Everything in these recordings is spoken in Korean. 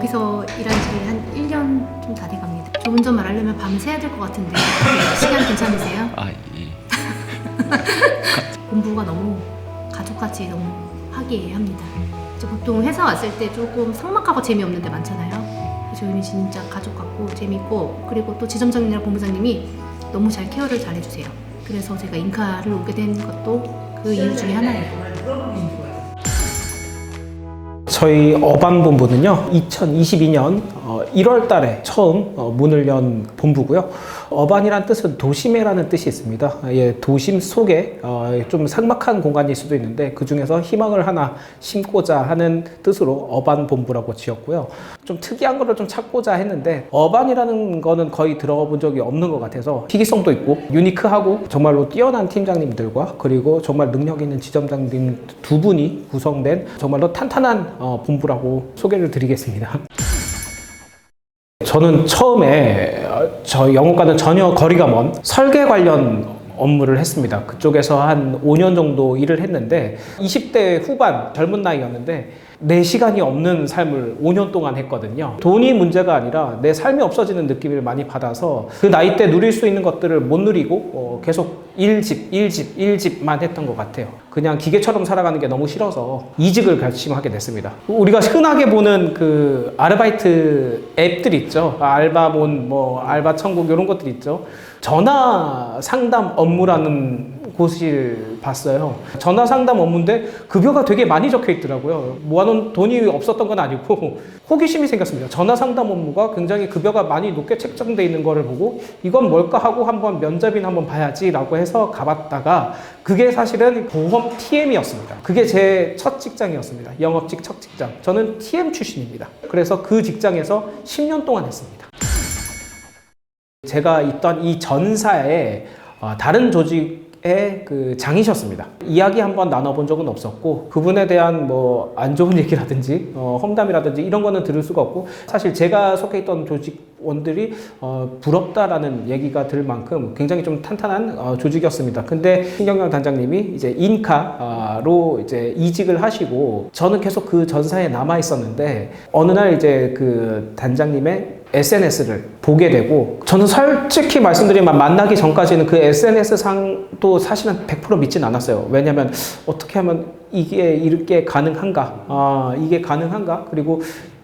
여기서 일한 지 한 1년 좀 다 돼갑니다. 좋은 점 말하려면 밤새 해야 될 것 같은데 시간 괜찮으세요? 아 예. 본부가 너무 가족같이 너무 화기애애합니다. 보통 회사 왔을 때 조금 삭막하고 재미없는 데 많잖아요. 저희는 진짜 가족 같고 재밌고 그리고 또 지점장님이랑 본부장님이 너무 잘 케어를 잘 해주세요. 그래서 제가 인카를 오게 된 것도 그 이유 중에 하나예요. 저희 어반본부는요, 2022년 1월 달에 처음 어, 문을 연 본부고요. 어반이란 뜻은 도심에라는 뜻이 있습니다. 예, 도심 속에 어, 좀 삭막한 공간일 수도 있는데 그 중에서 희망을 하나 심고자 하는 뜻으로 어반 본부라고 지었고요. 좀 특이한 거를 좀 찾고자 했는데 어반이라는 거는 거의 들어가 본 적이 없는 것 같아서 희귀성도 있고 유니크하고 정말로 뛰어난 팀장님들과 그리고 정말 능력 있는 지점장님 두 분이 구성된 정말로 탄탄한 어, 본부라고 소개를 드리겠습니다. 저는 처음에 어, 저 영어과는 전혀 거리가 먼 설계 관련 업무를 했습니다. 그쪽에서 한 5년 정도 일을 했는데 20대 후반 젊은 나이였는데 내 시간이 없는 삶을 5년 동안 했거든요. 돈이 문제가 아니라 내 삶이 없어지는 느낌을 많이 받아서 그 나이 때 누릴 수 있는 것들을 못 누리고 어, 계속 일집, 일집, 일집만 했던 것 같아요. 그냥 기계처럼 살아가는 게 너무 싫어서 이직을 결심하게 됐습니다. 우리가 흔하게 보는 그 아르바이트 앱들 있죠. 알바몬, 뭐 알바 천국 이런 것들 있죠. 전화 상담 업무라는 곳을 봤어요. 전화 상담 업무인데 급여가 되게 많이 적혀 있더라고요. 모아놓은 돈이 없었던 건 아니고 호기심이 생겼습니다. 전화 상담 업무가 굉장히 급여가 많이 높게 책정돼 있는 거를 보고 이건 뭘까 하고 한번 면접이나 한번 봐야지라고 해서 가봤다가 그게 사실은 보험 TM이었습니다. 그게 제 첫 직장이었습니다. 영업직 첫 직장. 저는 TM 출신입니다. 그래서 그 직장에서 10년 동안 했습니다. 제가 있던 이 전사에 어, 다른 조직의 그 장이셨습니다. 이야기 한번 나눠본 적은 없었고 그분에 대한 뭐 안 좋은 얘기라든지 어, 험담이라든지 이런 거는 들을 수가 없고 사실 제가 속해 있던 조직원들이 어, 부럽다라는 얘기가 들 만큼 굉장히 좀 탄탄한 어, 조직이었습니다. 근데 신경영 단장님이 이제 인카로 이제 이직을 하시고 저는 계속 그 전사에 남아 있었는데 어느 날 이제 그 단장님의 SNS를 보게 되고 저는 솔직히 말씀드리면 만나기 전까지는 그 SNS 상도 사실은 100% 믿진 않았어요. 왜냐하면 어떻게 하면 이게 이렇게 가능한가? 아 이게 가능한가? 그리고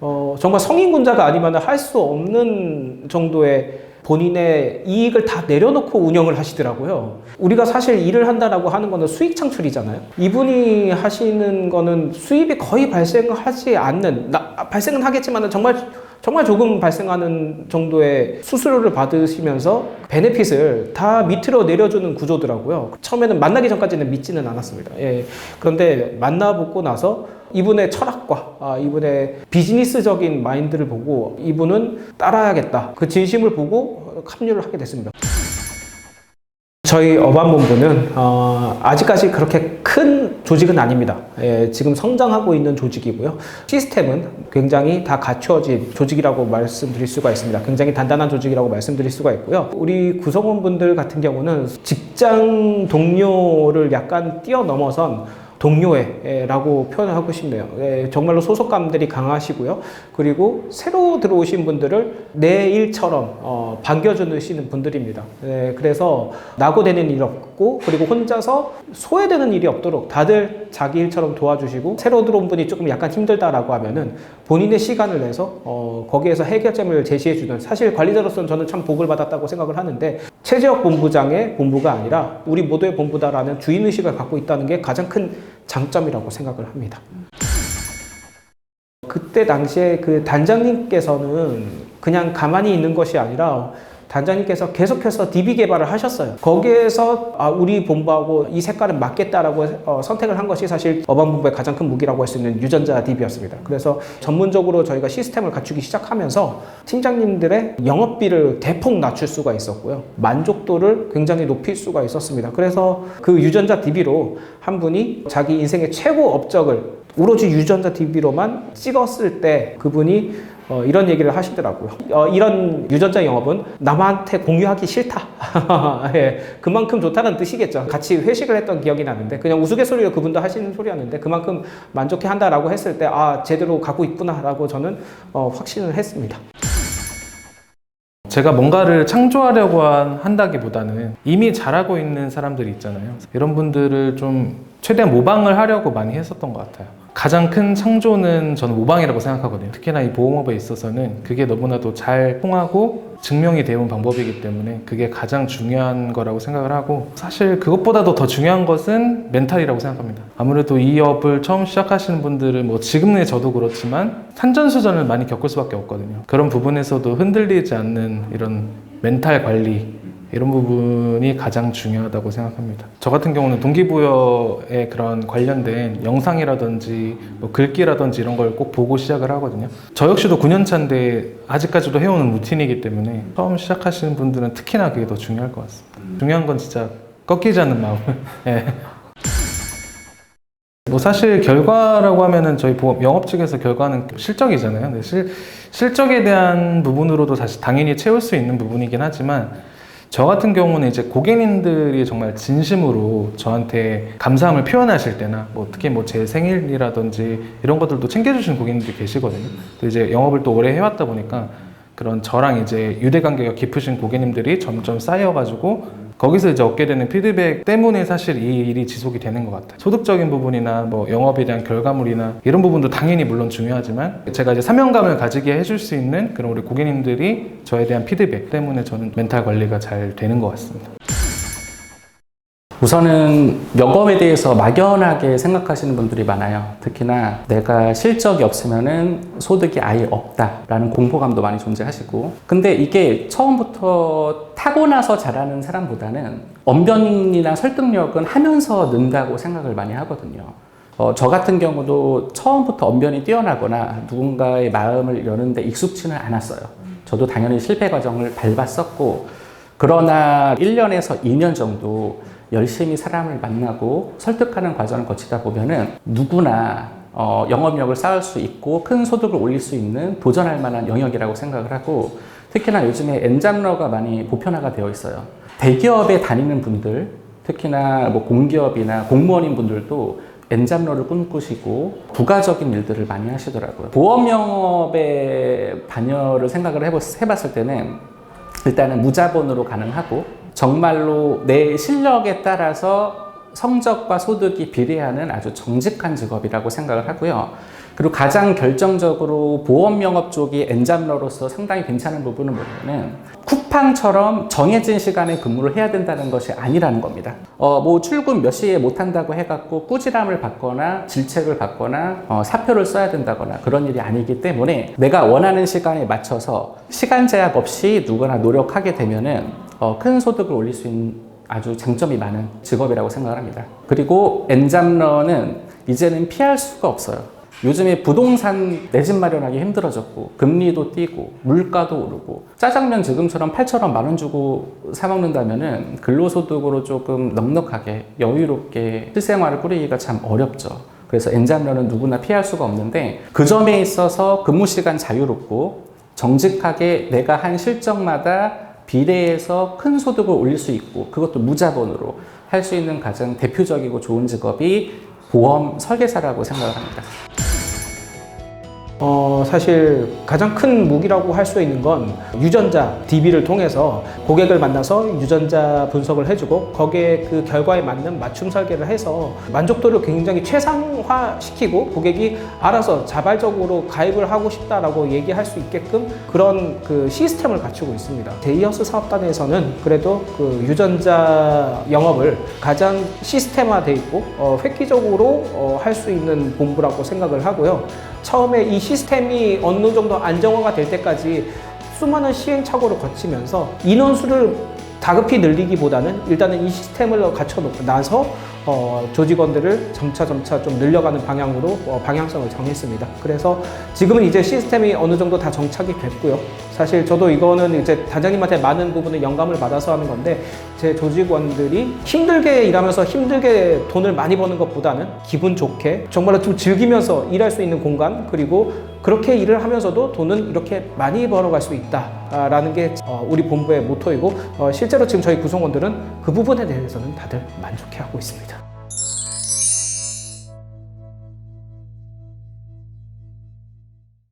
어, 정말 성인군자가 아니면 할 수 없는 정도의 본인의 이익을 다 내려놓고 운영을 하시더라고요. 우리가 사실 일을 한다라고 하는 거는 수익 창출이잖아요. 이분이 하시는 거는 수입이 거의 발생하지 않는, 나, 발생은 하겠지만 정말 정말 조금 발생하는 정도의 수수료를 받으시면서 베네핏을 다 밑으로 내려주는 구조더라고요. 처음에는 만나기 전까지는 믿지는 않았습니다. 예. 그런데 만나보고 나서 이분의 철학과 아, 이분의 비즈니스적인 마인드를 보고 이분은 따라야겠다. 그 진심을 보고 합류를 하게 됐습니다. 저희 어반본부는 어, 아직까지 그렇게 큰 조직은 아닙니다. 예, 지금 성장하고 있는 조직이고요. 시스템은 굉장히 다 갖추어진 조직이라고 말씀드릴 수가 있습니다. 굉장히 단단한 조직이라고 말씀드릴 수가 있고요. 우리 구성원분들 같은 경우는 직장 동료를 약간 뛰어넘어선 동료애라고 표현을 하고 싶네요. 예, 정말로 소속감들이 강하시고요. 그리고 새로 들어오신 분들을 내 일처럼 어, 반겨주시는 분들입니다. 예, 그래서 낙오되는 일 없고 그리고 혼자서 소외되는 일이 없도록 다들 자기 일처럼 도와주시고 새로 들어온 분이 조금 약간 힘들다라고 하면은 본인의 시간을 내서 어, 거기에서 해결점을 제시해주는 사실 관리자로서는 저는 참 복을 받았다고 생각을 하는데 최지혁 본부장의 본부가 아니라 우리 모두의 본부다라는 주인의식을 갖고 있다는 게 가장 큰 장점이라고 생각을 합니다. 그때 당시에 그 단장님께서는 그냥 가만히 있는 것이 아니라 단장님께서 계속해서 DB 개발을 하셨어요. 거기에서 아, 우리 본부하고 이 색깔은 맞겠다라고 어, 선택을 한 것이 사실 어반본부의 가장 큰 무기라고 할 수 있는 유전자 DB였습니다. 그래서 전문적으로 저희가 시스템을 갖추기 시작하면서 팀장님들의 영업비를 대폭 낮출 수가 있었고요. 만족도를 굉장히 높일 수가 있었습니다. 그래서 그 유전자 DB로 한 분이 자기 인생의 최고 업적을 오로지 유전자 DB로만 찍었을 때 그분이 어, 이런 얘기를 하시더라고요. 어, 이런 유전자 영업은 남한테 공유하기 싫다. 예, 그만큼 좋다는 뜻이겠죠. 같이 회식을 했던 기억이 나는데 그냥 우스갯소리로 그분도 하시는 소리였는데 그만큼 만족해 한다라고 했을 때 아 제대로 가고 있구나라고 저는 어, 확신을 했습니다. 제가 뭔가를 창조하려고 한- 한다기보다는 이미 잘하고 있는 사람들이 있잖아요. 이런 분들을 좀 최대한 모방을 하려고 많이 했었던 것 같아요. 가장 큰 창조는 저는 모방이라고 생각하거든요. 특히나 이 보험업에 있어서는 그게 너무나도 잘 통하고 증명이 되어온 방법이기 때문에 그게 가장 중요한 거라고 생각을 하고 사실 그것보다도 더 중요한 것은 멘탈이라고 생각합니다. 아무래도 이 업을 처음 시작하시는 분들은 뭐 지금의 저도 그렇지만 산전수전을 많이 겪을 수밖에 없거든요. 그런 부분에서도 흔들리지 않는 이런 멘탈 관리 이런 부분이 가장 중요하다고 생각합니다. 저 같은 경우는 동기부여에 그런 관련된 영상이라든지 뭐 글귀라든지 이런 걸 꼭 보고 시작을 하거든요. 저 역시도 9년 차인데 아직까지도 해오는 루틴이기 때문에 처음 시작하시는 분들은 특히나 그게 더 중요할 것 같습니다. 중요한 건 진짜 꺾이지 않는 마음. 예. 뭐 사실 결과라고 하면은 저희 보험 영업 측에서 결과는 실적이잖아요. 실, 실적에 대한 부분으로도 사실 당연히 채울 수 있는 부분이긴 하지만 저 같은 경우는 이제 고객님들이 정말 진심으로 저한테 감사함을 표현하실 때나 뭐 특히 뭐 제 생일이라든지 이런 것들도 챙겨주시는 고객님들이 계시거든요. 또 이제 영업을 또 오래 해왔다 보니까 그런 저랑 이제 유대 관계가 깊으신 고객님들이 점점 쌓여가지고 거기서 이제 얻게 되는 피드백 때문에 사실 이 일이 지속이 되는 것 같아요. 소득적인 부분이나 뭐 영업에 대한 결과물이나 이런 부분도 당연히 물론 중요하지만 제가 이제 사명감을 가지게 해줄 수 있는 그런 우리 고객님들이 저에 대한 피드백 때문에 저는 멘탈 관리가 잘 되는 것 같습니다. 우선은 영업에 대해서 막연하게 생각하시는 분들이 많아요. 특히나 내가 실적이 없으면은 소득이 아예 없다라는 공포감도 많이 존재하시고. 근데 이게 처음부터 타고나서 잘하는 사람보다는 언변이나 설득력은 하면서 는다고 생각을 많이 하거든요. 어, 저 같은 경우도 처음부터 언변이 뛰어나거나 누군가의 마음을 여는데 익숙치는 않았어요. 저도 당연히 실패 과정을 밟았었고, 그러나 1년에서 2년 정도 열심히 사람을 만나고 설득하는 과정을 거치다 보면은 누구나 어, 영업력을 쌓을 수 있고 큰 소득을 올릴 수 있는 도전할 만한 영역이라고 생각을 하고 특히나 요즘에 엔잡러가 많이 보편화가 되어 있어요. 대기업에 다니는 분들, 특히나 뭐 공기업이나 공무원인 분들도 엔잡러를 꿈꾸시고 부가적인 일들을 많이 하시더라고요. 보험 영업의 반열을 생각을 해봤, 해봤을 때는 일단은 무자본으로 가능하고 정말로 내 실력에 따라서 성적과 소득이 비례하는 아주 정직한 직업이라고 생각을 하고요. 그리고 가장 결정적으로 보험 영업 쪽이 엔잡러로서 상당히 괜찮은 부분은 뭐냐면 쿠팡처럼 정해진 시간에 근무를 해야 된다는 것이 아니라는 겁니다. 어, 뭐 출근 몇 시에 못 한다고 해갖고 꾸지람을 받거나 질책을 받거나 어, 사표를 써야 된다거나 그런 일이 아니기 때문에 내가 원하는 시간에 맞춰서 시간 제약 없이 누구나 노력하게 되면은 어, 큰 소득을 올릴 수 있는 아주 장점이 많은 직업이라고 생각을 합니다. 그리고 엔잡러는 이제는 피할 수가 없어요. 요즘에 부동산 내 집 마련하기 힘들어졌고 금리도 뛰고 물가도 오르고 짜장면 지금처럼 8천원 만 원 주고 사 먹는다면은 근로소득으로 조금 넉넉하게 여유롭게 실생활을 꾸리기가 참 어렵죠. 그래서 엔잡러는 누구나 피할 수가 없는데 그 점에 있어서 근무 시간 자유롭고 정직하게 내가 한 실적마다 비례해서 큰 소득을 올릴 수 있고 그것도 무자본으로 할 수 있는 가장 대표적이고 좋은 직업이 보험 설계사라고 생각을 합니다. 어, 사실 가장 큰 무기라고 할 수 있는 건 유전자 DB를 통해서 고객을 만나서 유전자 분석을 해주고 거기에 그 결과에 맞는 맞춤 설계를 해서 만족도를 굉장히 최상화 시키고 고객이 알아서 자발적으로 가입을 하고 싶다라고 얘기할 수 있게끔 그런 그 시스템을 갖추고 있습니다. 데이어스 사업단에서는 그래도 그 유전자 영업을 가장 시스템화돼 있고 어, 획기적으로 어, 할 수 있는 본부라고 생각을 하고요. 처음에 이 시스템이 어느 정도 안정화가 될 때까지 수많은 시행착오를 거치면서 인원수를 다급히 늘리기보다는 일단은 이 시스템을 갖춰놓고 나서 어, 조직원들을 점차 점차 좀 늘려가는 방향으로 어, 방향성을 정했습니다. 그래서 지금은 이제 시스템이 어느 정도 다 정착이 됐고요. 사실 저도 이거는 이제 단장님한테 많은 부분을 영감을 받아서 하는 건데 제 조직원들이 힘들게 일하면서 힘들게 돈을 많이 버는 것보다는 기분 좋게 정말로 좀 즐기면서 일할 수 있는 공간 그리고 그렇게 일을 하면서도 돈은 이렇게 많이 벌어갈 수 있다라는 게 어, 우리 본부의 모토이고 어, 실제로 지금 저희 구성원들은 그 부분에 대해서는 다들 만족해하고 있습니다.